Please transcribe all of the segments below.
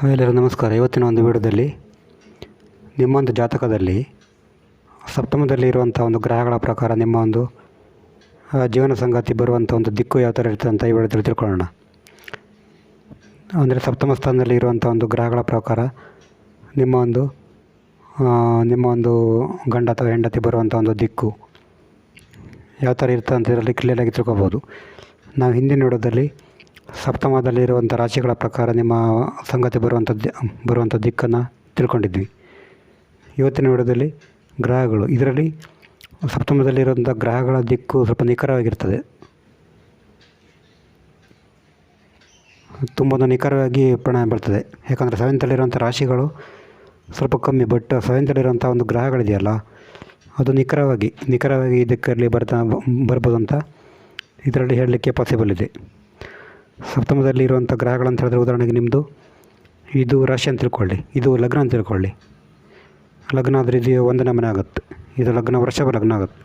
Hi ಎಲ್ಲರಿಗೂ ನಮಸ್ಕಾರ. ಇವತ್ತಿನ ಒಂದು ವಿಡಿಯೋದಲ್ಲಿ ನಿಮ್ಮೊಂದು ಜಾತಕದಲ್ಲಿ ಸಪ್ತಮದಲ್ಲಿ ಇರುವಂಥ ಒಂದು ಗ್ರಹಗಳ ಪ್ರಕಾರ ನಿಮ್ಮ ಒಂದು ಜೀವನ ಸಂಗಾತಿ ಬರುವಂಥ ಒಂದು ದಿಕ್ಕು ಯಾವ ಥರ ಇರ್ತದೆ ಅಂತ ಈ ವಿಡಿಯೋದಲ್ಲಿ ತಿಳ್ಕೊಳ್ಳೋಣ. ಅಂದರೆ ಸಪ್ತಮ ಸ್ಥಾನದಲ್ಲಿ ಇರುವಂಥ ಒಂದು ಗ್ರಹಗಳ ಪ್ರಕಾರ ನಿಮ್ಮ ಒಂದು ನಿಮ್ಮ ಒಂದು ಗಂಡ ಅಥವಾ ಹೆಂಡತಿ ಬರುವಂಥ ಒಂದು ದಿಕ್ಕು ಯಾವ ಥರ ಇರ್ತದೆ ಅಂತ ಇದರಲ್ಲಿ ಕ್ಲಿಯರಾಗಿ ತಿಳ್ಕೊಬೋದು. ನಾವು ಹಿಂದಿನ ವಿಡಿಯೋದಲ್ಲಿ ಸಪ್ತಮದಲ್ಲಿ ಇರುವಂಥ ರಾಶಿಗಳ ಪ್ರಕಾರ ನಿಮ್ಮ ಸಂಗತಿ ಬರುವಂಥ ಬರುವಂಥ ದಿಕ್ಕನ್ನು ತಿಳ್ಕೊಂಡಿದ್ವಿ. ಇವತ್ತಿನ ವಿಡಿಯೋದಲ್ಲಿ ಗ್ರಹಗಳು, ಇದರಲ್ಲಿ ಸಪ್ತಮದಲ್ಲಿರುವಂಥ ಗ್ರಹಗಳ ದಿಕ್ಕು ಸ್ವಲ್ಪ ನಿಖರವಾಗಿರ್ತದೆ. ತುಂಬ ನಿಖರವಾಗಿ ಪರಿಣಾಮ ಬೀಳ್ತದೆ. ಯಾಕಂದರೆ ಸೆವೆಂತಲ್ಲಿರುವಂಥ ರಾಶಿಗಳು ಸ್ವಲ್ಪ ಕಮ್ಮಿ, ಬಟ್ ಸೆವೆಂತಲ್ಲಿರುವಂಥ ಒಂದು ಗ್ರಹಗಳಿದೆಯಲ್ಲ, ಅದು ನಿಖರವಾಗಿ ನಿಖರವಾಗಿ ಇದಕ್ಕಲ್ಲಿ ದಿಕ್ಕಲ್ಲಿ ಬರ್ತಾ ಬರ್ಬೋದು ಅಂತ ಇದರಲ್ಲಿ ಹೇಳಲಿಕ್ಕೆ ಪಾಸಿಬಲ್ ಇದೆ. ಸಪ್ತಮದಲ್ಲಿ ಇರುವಂಥ ಗ್ರಹಗಳಂತ ಹೇಳಿದ್ರೆ ಉದಾಹರಣೆಗೆ ನಿಮ್ಮದು, ಇದು ರಾಶಿ ಅಂತ ತಿಳ್ಕೊಳ್ಳಿ, ಇದು ಲಗ್ನ ಅಂತ ತಿಳ್ಕೊಳ್ಳಿ. ಲಗ್ನ ಆದರೆ ಇದು ಒಂದನೇ ಮನೆ ಆಗುತ್ತೆ, ಇದು ಲಗ್ನ, ವೃಷಭ ಲಗ್ನ ಆಗುತ್ತೆ.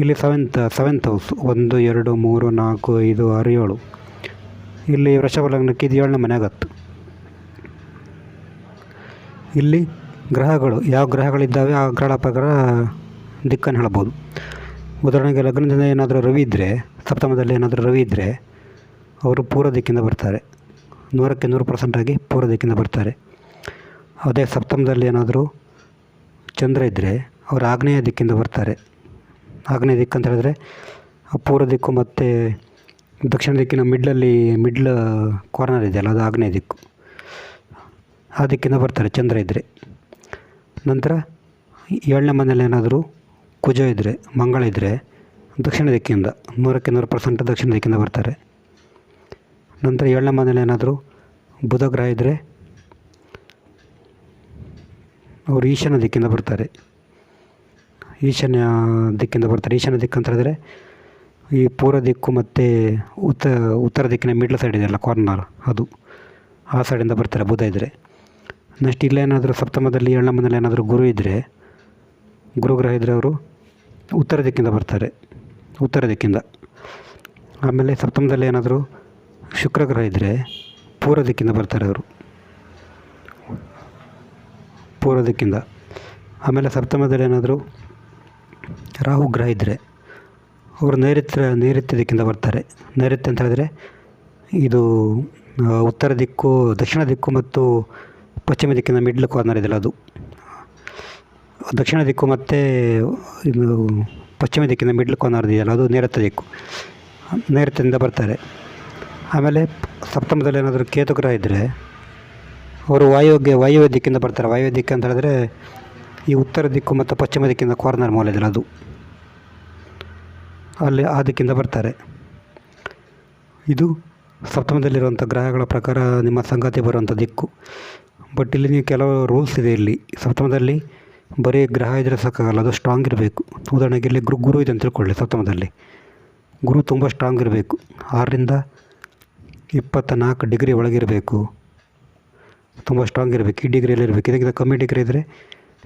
ಇಲ್ಲಿ ಸೆವೆಂತ್ ಸೆವೆಂತ್ ಹೌಸ್, ಒಂದು, ಎರಡು, ಮೂರು, ನಾಲ್ಕು, ಐದು, ಆರು, ಏಳು. ಇಲ್ಲಿ ವೃಷಭ ಲಗ್ನಕ್ಕೆ ಇದು ಏಳನೇ ಮನೆ ಆಗತ್ತೆ. ಇಲ್ಲಿ ಗ್ರಹಗಳು, ಯಾವ ಗ್ರಹಗಳಿದ್ದಾವೆ, ಆ ಗ್ರಹಗಳ ಪ್ರಕಾರ ದಿಕ್ಕನ್ನು ಹೇಳ್ಬೋದು. ಉದಾಹರಣೆಗೆ ಲಗ್ನದಿಂದ ಏನಾದರೂ ರವಿ ಇದ್ದರೆ ಸಪ್ತಮದಲ್ಲಿ ಏನಾದರೂ ರವಿ ಇದ್ದರೆ ಅವರು ಪೂರ್ವ ದಿಕ್ಕಿಂದ ಬರ್ತಾರೆ. ನೂರಕ್ಕೆ ನೂರು ಪರ್ಸೆಂಟಾಗಿ ಪೂರ್ವ ದಿಕ್ಕಿಂದ ಬರ್ತಾರೆ. ಅದೇ ಸಪ್ತಮದಲ್ಲಿ ಏನಾದರೂ ಚಂದ್ರ ಇದ್ದರೆ ಅವರು ಆಗ್ನೇಯ ದಿಕ್ಕಿಂದ ಬರ್ತಾರೆ. ಆಗ್ನೇಯ ದಿಕ್ಕು ಅಂತ ಹೇಳಿದ್ರೆ ಪೂರ್ವ ದಿಕ್ಕು ಮತ್ತು ದಕ್ಷಿಣ ದಿಕ್ಕಿನ ಮಿಡ್ಲಲ್ಲಿ ಮಿಡ್ಲ್ ಕಾರ್ನರ್ ಇದೆಯಲ್ಲ ಅದು ಆಗ್ನೇಯ ದಿಕ್ಕು. ಆ ದಿಕ್ಕಿಂದ ಬರ್ತಾರೆ ಚಂದ್ರ ಇದ್ದರೆ ನಂತರ ಏಳನೇ ಮನೇಲಿ ಏನಾದರೂ ಕುಜ ಇದ್ದರೆ ಮಂಗಳ ಇದ್ದರೆ ದಕ್ಷಿಣ ದಿಕ್ಕಿಂದ ನೂರಕ್ಕೆ ನೂರು ಪರ್ಸೆಂಟ್ ದಕ್ಷಿಣ ದಿಕ್ಕಿಂದ ಬರ್ತಾರೆ. ನಂತರ ಏಳನೇ ಮನೇಲಿ ಏನಾದರೂ ಬುಧ ಗ್ರಹ ಇದ್ದರೆ ಅವರು ಈಶಾನ್ಯ ದಿಕ್ಕಿಂದ ಬರ್ತಾರೆ. ಈಶಾನ್ಯ ದಿಕ್ಕಿಂದ ಬರ್ತಾರೆ. ಈಶಾನ್ಯ ದಿಕ್ಕು ಅಂತ ಹೇಳಿದ್ರೆ ಈ ಪೂರ್ವ ದಿಕ್ಕು ಮತ್ತು ಉತ್ತ, ಉತ್ತರ ದಿಕ್ಕಿನ ಮಿಡ್ಲ್ ಸೈಡ್ ಇದೆಯಲ್ಲ ಕಾರ್ನರ್ ಅದು. ಆ ಸೈಡಿಂದ ಬರ್ತಾರೆ ಬುಧ ಇದ್ದರೆ ನೆಕ್ಸ್ಟ್ ಇಲ್ಲೇನಾದರೂ ಸಪ್ತಮದಲ್ಲಿ ಏಳನೇ ಮನೇಲಿ ಏನಾದರೂ ಗುರು ಇದ್ದರೆ ಗುರುಗ್ರಹ ಇದ್ದರೆ ಅವರು ಉತ್ತರ ದಿಕ್ಕಿಂದ ಬರ್ತಾರೆ. ಉತ್ತರ ದಿಕ್ಕಿಂದ. ಆಮೇಲೆ ಸಪ್ತಮದಲ್ಲಿ ಏನಾದರೂ ಶುಕ್ರ ಗ್ರಹ ಇದ್ದರೆ ಪೂರ್ವ ದಿಕ್ಕಿಂದ ಬರ್ತಾರೆ ಅವರು. ಪೂರ್ವ ದಿಕ್ಕಿಂದ. ಆಮೇಲೆ ಸಪ್ತಮದಲ್ಲಿ ಏನಾದರೂ ರಾಹು ಗ್ರಹ ಇದ್ದರೆ ಅವರು ನೈಋತ್ಯ ನೈಋತ್ಯ ದಿಕ್ಕಿಂದ ಬರ್ತಾರೆ. ನೈಋತ್ಯ ಅಂತ ಹೇಳಿದ್ರೆ ಇದು ಉತ್ತರ ದಿಕ್ಕು, ದಕ್ಷಿಣ ದಿಕ್ಕು ಮತ್ತು ಪಶ್ಚಿಮ ದಿಕ್ಕಿನ ಮಿಡ್ಲ್ ಕಾರ್ನರ್ ಇದೆಯಲ್ಲ ಅದು. ದಕ್ಷಿಣ ದಿಕ್ಕು ಮತ್ತು ಇದು ಪಶ್ಚಿಮ ದಿಕ್ಕಿನ ಮಿಡ್ಲ್ ಕಾರ್ನರ್ ಇದೆಯಲ್ಲ ಅದು ನೈಋತ್ಯ ದಿಕ್ಕು. ನೈಋತ್ಯದಿಂದ ಬರ್ತಾರೆ. ಆಮೇಲೆ ಸಪ್ತಮದಲ್ಲಿ ಏನಾದರೂ ಕೇತು ಗ್ರಹ ಇದ್ದರೆ, ಅವರು ವಾಯುವ್ಯ ವಾಯುವ್ಯ ದಿಕ್ಕಿಂದ ಬರ್ತಾರೆ. ವಾಯುವ್ಯ ದಿಕ್ಕು ಅಂತ ಹೇಳಿದ್ರೆ ಈ ಉತ್ತರ ದಿಕ್ಕು ಮತ್ತು ಪಶ್ಚಿಮ ದಿಕ್ಕಿಂದ ಕಾರ್ನರ್ ಮೂಲ ಅದು. ಅಲ್ಲಿ ಆ ದಿಕ್ಕಿಂದ ಬರ್ತಾರೆ. ಇದು ಸಪ್ತಮದಲ್ಲಿರುವಂಥ ಗ್ರಹಗಳ ಪ್ರಕಾರ ನಿಮ್ಮ ಸಂಗಾತಿ ಬರುವಂಥ ದಿಕ್ಕು. ಬಟ್ ಇಲ್ಲಿ ನೀವು ಕೆಲವು ರೂಲ್ಸ್ ಇದೆ ಇಲ್ಲಿ. ಸಪ್ತಮದಲ್ಲಿ ಬರೀ ಗ್ರಹ ಇದ್ದರೆ ಸಾಕಾಗಲ್ಲ, ಅದು ಸ್ಟ್ರಾಂಗ್ ಇರಬೇಕು. ಉದಾಹರಣೆಗೆ ಇಲ್ಲಿ ಗುರು ಗುರು ಇದೆ ಅಂತ ತಿಳ್ಕೊಳ್ಳಿ ಸಪ್ತಮದಲ್ಲಿ. ಗುರು ತುಂಬ ಸ್ಟ್ರಾಂಗ್ ಇರಬೇಕು. ಆರರಿಂದ ಇಪ್ಪತ್ತ ನಾಲ್ಕು ಡಿಗ್ರಿ ಒಳಗಿರಬೇಕು. ತುಂಬ ಸ್ಟ್ರಾಂಗ್ ಇರಬೇಕು. ಈ ಡಿಗ್ರಿಯಲ್ಲಿ ಇರಬೇಕು. ಇದಕ್ಕಿಂತ ಕಮ್ಮಿ ಡಿಗ್ರಿ ಇದ್ದರೆ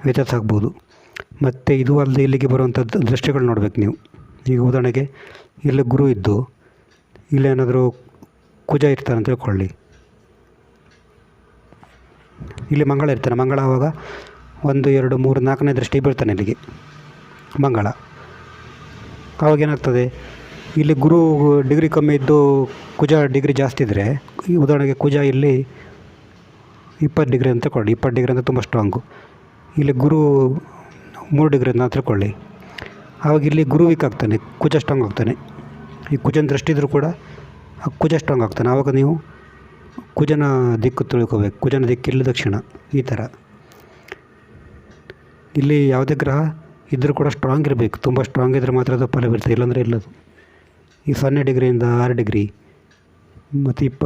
ವ್ಯತ್ಯಾಸ ಆಗ್ಬೋದು. ಮತ್ತು ಇದು ಅಲ್ಲದೆ ಇಲ್ಲಿಗೆ ಬರುವಂಥ ದೃಷ್ಟಿಗಳು ನೋಡಬೇಕು ನೀವು. ಈಗ ಉದಾಹರಣೆಗೆ, ಇಲ್ಲಿ ಗುರು ಇದ್ದು ಇಲ್ಲೇನಾದರೂ ಕುಜ ಇರ್ತಾರೆ ಅಂತ ತಿಳ್ಕೊಳ್ಳಿ. ಇಲ್ಲಿ ಮಂಗಳ ಇರ್ತಾನೆ. ಮಂಗಳ ಆವಾಗ ಒಂದು, ಎರಡು, ಮೂರು, ನಾಲ್ಕನೇ ದೃಷ್ಟಿ ಬೀಳ್ತಾನೆ ಇಲ್ಲಿಗೆ. ಮಂಗಳ. ಆವಾಗ ಏನಾಗ್ತದೆ? ಇಲ್ಲಿ ಗುರು ಡಿಗ್ರಿ ಕಮ್ಮಿ ಇದ್ದು ಕುಜ ಡಿಗ್ರಿ ಜಾಸ್ತಿ ಇದ್ದರೆ ಈ ಉದಾಹರಣೆಗೆ ಕುಜ ಇಲ್ಲಿ ಇಪ್ಪತ್ತು ಡಿಗ್ರಿ ಅಂತ ತಿಳ್ಕೊಳ್ಳಿ. ಇಪ್ಪತ್ತು ಡಿಗ್ರಿ ಅಂತ ತುಂಬ ಸ್ಟ್ರಾಂಗು ಇಲ್ಲಿ ಗುರು ಮೂರು ಡಿಗ್ರಿ ಅಂತ ತಿಳ್ಕೊಳ್ಳಿ. ಆವಾಗ ಇಲ್ಲಿ ಗುರು ವೀಕ್ ಆಗ್ತಾನೆ, ಕುಜ ಸ್ಟ್ರಾಂಗ್ ಆಗ್ತಾನೆ. ಈ ಕುಜನ ದೃಷ್ಟಿ ಕೂಡ ಆ ಕುಜ ಸ್ಟ್ರಾಂಗ್ ಆಗ್ತಾನೆ. ಆವಾಗ ನೀವು ಕುಜನ ದಿಕ್ಕು ತಿಳ್ಕೋಬೇಕು. ಕುಜನ ದಿಕ್ಕಿಲ್ಲ ದಕ್ಷಿಣ, ಈ ಥರ ಇಲ್ಲಿ ಯಾವುದೇ ಗ್ರಹ ಇದ್ದರೂ ಕೂಡ ಸ್ಟ್ರಾಂಗ್ ಇರಬೇಕು. ತುಂಬ ಸ್ಟ್ರಾಂಗ್ ಇದ್ದರೆ ಮಾತ್ರ ಅದು ಫಲ ಬೀರ್ತದೆ ಇಲ್ಲಾಂದರೆ ಇಲ್ಲದು. ಈ ಸೊನ್ನೆ ಡಿಗ್ರಿಯಿಂದ ಆರು ಡಿಗ್ರಿ, ಮತ್ತು ಇಪ್ಪ,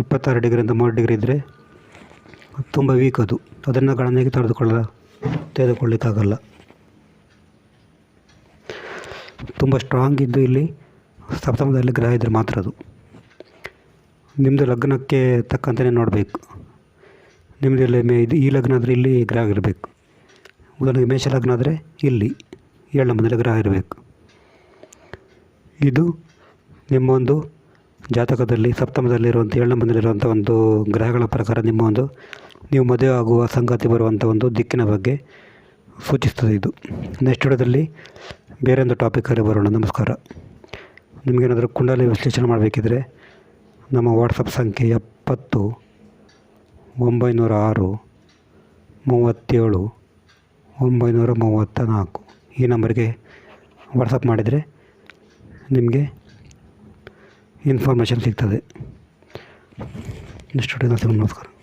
ಇಪ್ಪತ್ತಾರು ಡಿಗ್ರಿಯಿಂದ ಮೂರು ಡಿಗ್ರಿ ಇದ್ದರೆ ತುಂಬ ವೀಕ್ ಅದು. ಅದನ್ನು ಗಣನೆಗೆ ತೆಗೆದುಕೊಳ್ಳ ತೆಗೆದುಕೊಳ್ಳಿಕ್ಕಾಗಲ್ಲ. ತುಂಬ ಸ್ಟ್ರಾಂಗ್ ಇದ್ದು ಇಲ್ಲಿ ಸಪ್ತಮದಲ್ಲಿ ಗ್ರಹ ಇದ್ದರೆ ಮಾತ್ರ ಅದು. ನಿಮ್ಮದು ಲಗ್ನಕ್ಕೆ ತಕ್ಕಂತೆಯೇ ನೋಡಬೇಕು. ನಿಮ್ಮದು ಇಲ್ಲಿ ಮೇ, ಇದು ಈ ಲಗ್ನ ಆದರೆ ಇಲ್ಲಿ ಗ್ರಹ ಇರಬೇಕು. ಉದಾಹರಣೆಗೆ ಮೇಷ ಲಗ್ನ ಆದರೆ ಇಲ್ಲಿ ಏಳನೇ ಮನೇಲಿ ಗ್ರಹ ಇರಬೇಕು. ಇದು ನಿಮ್ಮ ಒಂದು ಜಾತಕದಲ್ಲಿ ಸಪ್ತಮದಲ್ಲಿರುವಂಥ ಏಳನೇ ಮನೆಯಲ್ಲಿರುವಂಥ ಒಂದು ಗ್ರಹಗಳ ಪ್ರಕಾರ ನಿಮ್ಮ ಒಂದು ನೀವು ಮದುವೆ ಆಗುವ ಸಂಗಾತಿ ಬರುವಂಥ ಒಂದು ದಿಕ್ಕಿನ ಬಗ್ಗೆ ಸೂಚಿಸ್ತದೆ ಇದು. ನೆಕ್ಸ್ಟ್ ವಿಡಿಯೋದಲ್ಲಿ ಬೇರೆ ಒಂದು ಟಾಪಿಕಲ್ಲಿ ಬರೋಣ. ನಮಸ್ಕಾರ. ನಿಮಗೇನಾದರೂ ಕುಂಡಲಿ ವಿಶ್ಲೇಷಣೆ ಮಾಡಬೇಕಿದ್ರೆ ನಮ್ಮ ವಾಟ್ಸಪ್ ಸಂಖ್ಯೆ ಎಪ್ಪತ್ತು, ಒಂಬೈನೂರ ಆರು, ಮೂವತ್ತೇಳು, ಒಂಬೈನೂರ ಮೂವತ್ತ ನಾಲ್ಕು ಈ ನಂಬರ್ಗೆ ವಾಟ್ಸಪ್ ಮಾಡಿದರೆ ನಿಮಗೆ ಇನ್ಫಾರ್ಮೇಷನ್ ಸಿಗ್ತದೆ. ಇಷ್ಟು ನಮಸ್ಕಾರ.